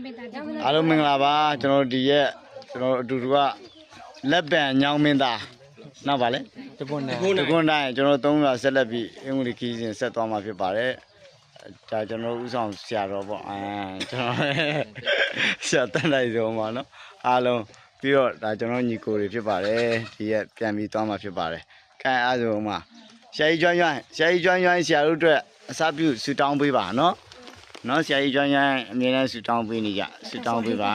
င်ပင်တာဒီကုန်းအားလုံးမင်္ဂလာပါကျွန်တော်တို့ဒီရက်ကျွန်တော်တို့အတူတူကလက်ပံညောင်းမင်းသားနောက်ပါလေတပွန်းနဲ့ဒီကွန်တိုင်းကျွန်တော်တို့၃00ဆက်လက်ပြီးအင်္ဂလိပ်ခီးစဉ်ဆက်သွားမှာဖြစ်ပါတယ်ဒါကျွန်တော်တို့ဥဆောင်ဆရာတော်ပေါ့အဲကျွန်တော်ဆရာတန်လိုက်ဆုံးပါနော်အားလုံးပြီးတော့ဒါကျွန်တော်ညီကိုတွေဖြစ်ပါတယ်ဒီရက်ပြန်ပြီးသွားမှာဖြစ်ပါတယ်ကဲအားဆုံးမှာဆရာကြီးကျွမ်းကျွမ်းဆရာကြီးကျွမ်းကျွမ်းဆရာတို့အတွက်အစားပြုဆူတောင်းပေးပါနော် နော်ဆရာကြီးကျွမ်းကျွမ်းအမြဲတမ်းဆူတောင်းပေးနေကြဆူတောင်းပေးပါ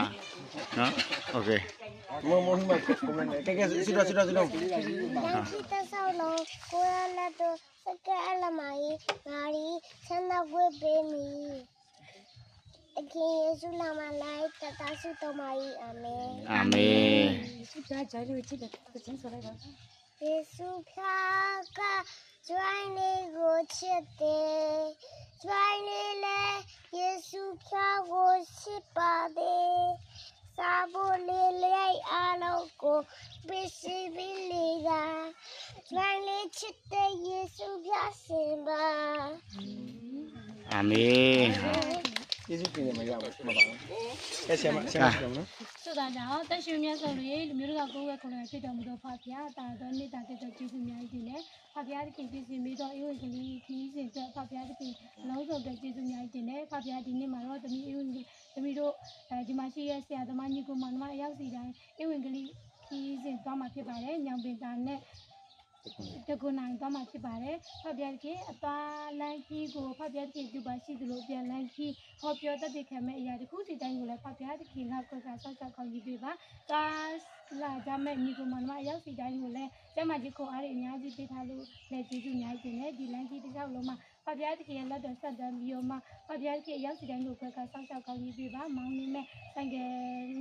နော်โอเค မမဟိမကွန်နဲ့ကဲကဲစစ်တော့စစ်တော့စစ်တော့ တန်ခိတဆောက်လုံးကိုရလက်တို့စကဲအလမိုင်းငါရီဆန္ဒဝေပေးမီအခင်ယေရှုလာမလိုက်တတဆုတော်မကြီးအာမင် အာမင် သူကြားကြိုက်လို့ချစ်တယ်သူချင်းဆိုလိုက်ပါ ယေရှုဖျားကကျွိုင်းလေးကိုချစ်တယ် လုံးကိုပစ္စည်းပြီးလေးတာကျွိုင်းလေးချစ်တဲ့ယေရှုဖျားစင်ပါအာမင်ယေရှုပြင်မရပါဘူးမပါဘူးကဲဆရာမဆရာမပြောနော်ဆိုတာကြောင့်တက်ရှင်မြတ်ဆုံးတွေလူမျိုးတို့ကကိုယ်ဝဲကိုယ်လည်းဖြစ်တော်မူသောဖဖျားတာတော်နေတာတဲ့ကျေးဇူးများကြီးနဲ့ဖဖျားသခင်ပြည်စင်ပြီးတော့အေဝံကလေးခီးစဉ်အတွက်ဖဖျားသခင်လုံးစုံတဲ့ကျေးဇူးများကြီးနဲ့ဖဖျားဒီနေ့မှာတော့တမီအေဝံတမီတို့အဲဒီမှာရှိရဲ့ဆရာသမားညီကိုမောင်နှမအရောက်စီတိုင်းအေဝံကလေး ခီးစဉ်သွားမှာဖြစ်ပါတယ်ညောင်ပင်တာနဲ့တကုနိုင်သွားမှာဖြစ်ပါတယ်။ဖတ်ပြတဲ့ကအသားလန်ကြီးကိုဖတ်ပြတဲ့ဒီပါရှိသလိုပြန်လန်ကြီးဟောပြောတတ်တဲ့ခံမဲ့အရာတစ်ခုစီတိုင်းကိုလည်းဖတ်ပြတဲ့ခင်ကကွက်ကဆောက်ဆောက်ကောင်းကြီးပြပါ။ကာလာကြမဲ့ညီကိုမနမအရောက်စီတိုင်းကိုလည်းကျမကြီးခေါ်အားရအများကြီးပေးထားလို့လည်းကျေးဇူးအများကြီးတင်တယ်ဒီလန်ကြီးတစ်ယောက်လုံးမှာ ဖတ်ပြတဲ့ခင်လက်တော်ဆက်တမ်းပြီးတော့မှဖတ်ပြတဲ့ခင်အရောက်စီတိုင်းကိုကွက်ကဆောက်ဆောက်ကောင်းကြီးပြပါ။မောင်နေမဲ့ဆိုင်ကယ်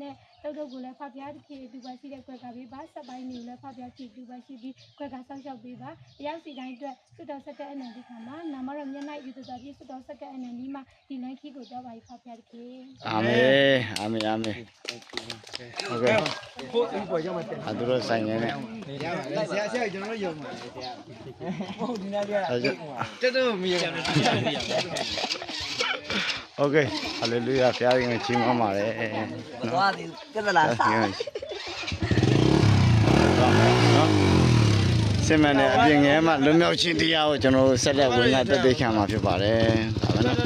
နဲ့တုတ်တုတ်ကိုလည်းဖတ်ပြတဲ့ခင်ဒီပါရှိတဲ့ကွက်ကပေးပါဆက်ပိုင်းနေလည်းဖတ်ပြတဲ့ဒီပါရှိပြီးကွက်ကဆောက်ရှောက်ပေးပါအရောက်စီတိုင်းအတွက်စွတ်တော်စက္ကအနန္တိခါမှာနာမတော်မျက်နှာယူတော်ပြီးစွတ်တော်စက္ကအနန္တိမှာဒီလန်ခီကိုတော့ပါဖတ်ပြတဲ့ခင်အာမင်အာမင်အာမင်ဟုတ်ကဲ့ဖို့ အပေါ်ရောက်မှတက် အတူတူဆိုင်နေနဲ့ ရပါလေဆရာဆရာကျွန်တော်တို့ယုံပါတယ်ဆရာဟုတ်ဒီနေ့က အဲကြောင့် တက်တော့မရဘူး โอเคဟာလေလုယာဖခင်ကိုချီးမွမ်းပါတယ်နော် သွားသည်ပြဿနာ ဖ ဆာ ခင်ကိုနော်စင်မနဲ့အပြင်ငယ်မှာလွန်မြောက်ခြင်းတရားကိုကျွန်တော်တို့ဆက်လက်ဝင်လာတက်သိခံမှာဖြစ်ပါတယ်ဒါပဲနော်